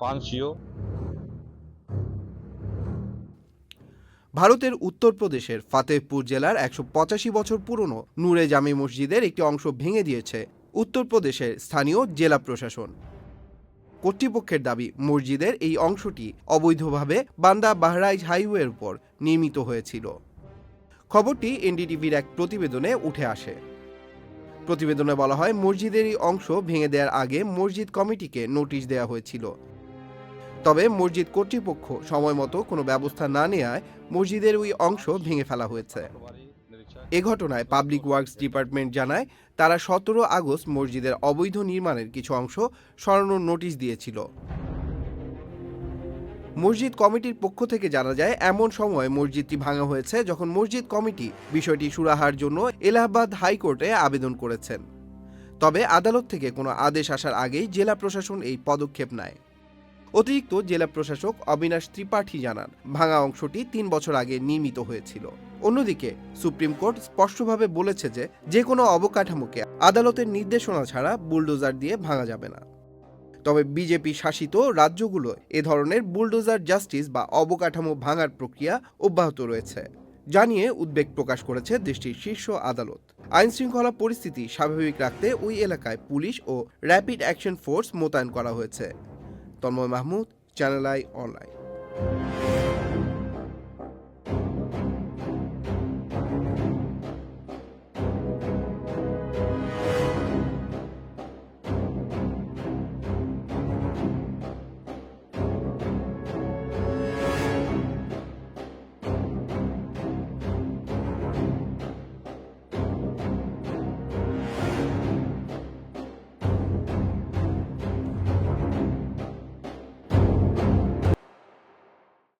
পানসিও। ভারতের উত্তরপ্রদেশের ফাতেহপুর জেলার একশো পঁচাশি বছর পুরনো নূরে জামি মসজিদের একটি অংশ ভেঙে দিয়েছে উত্তরপ্রদেশের স্থানীয় জেলা প্রশাসন। কর্তৃপক্ষের দাবি, মসজিদের এই অংশটি অবৈধভাবে বান্দা বাহরাইজ হাইওয়ের উপর নির্মিত হয়েছিল। খবরটি এনডিটিভির এক প্রতিবেদনে উঠে আসে। প্রতিবেদনে বলা হয়, মসজিদেরই অংশ ভেঙে দেওয়ার আগে মসজিদ কমিটিকে নোটিশ দেওয়া হয়েছিল। তবে মসজিদ কর্তৃপক্ষ সময় মতো কোনো ব্যবস্থা না নেওয়ায় মসজিদের ওই অংশ ভেঙে ফেলা হয়েছে। এ ঘটনায় পাবলিক ওয়ার্কস ডিপার্টমেন্ট জানায়, তারা সতেরো আগস্ট মসজিদের অবৈধ নির্মাণের কিছু অংশ সরানোর নোটিশ দিয়েছিল। মসজিদ কমিটির পক্ষ থেকে জানা যায়, এমন সময় মসজিদটি ভাঙা হয়েছে যখন মসজিদ কমিটি বিষয়টি সুরাহার জন্য এলাহাবাদ হাইকোর্টে আবেদন করেছেন। তবে আদালত থেকে কোনো আদেশ আসার আগেই জেলা প্রশাসন এই পদক্ষেপ নেয়। অতিরিক্ত জেলা প্রশাসক অবিনাশ ত্রিপাঠী জানান, ভাঙা অংশটি তিন বছর আগে নির্মিত হয়েছিল। অন্যদিকে সুপ্রিম কোর্ট স্পষ্টভাবে বলেছে যে যে কোনো অবকাঠামোকে আদালতের নির্দেশনা ছাড়া বুলডোজার দিয়ে ভাঙা যাবে না। তবে বিজেপি শাসিত রাজ্যগুলো এ ধরনের বুলডোজার জাস্টিস বা অবকাঠামো ভাঙার প্রক্রিয়া অব্যাহত রয়েছে, জানিয়ে উদ্বেগ প্রকাশ করেছে দেশটির শীর্ষ আদালত। আইন শৃঙ্খলা পরিস্থিতি স্বাভাবিক রাখতে ওই এলাকায় পুলিশ ও র্যাপিড অ্যাকশন ফোর্স মোতায়েন করা হয়েছে। Tanmoy Mahmud, channel I online.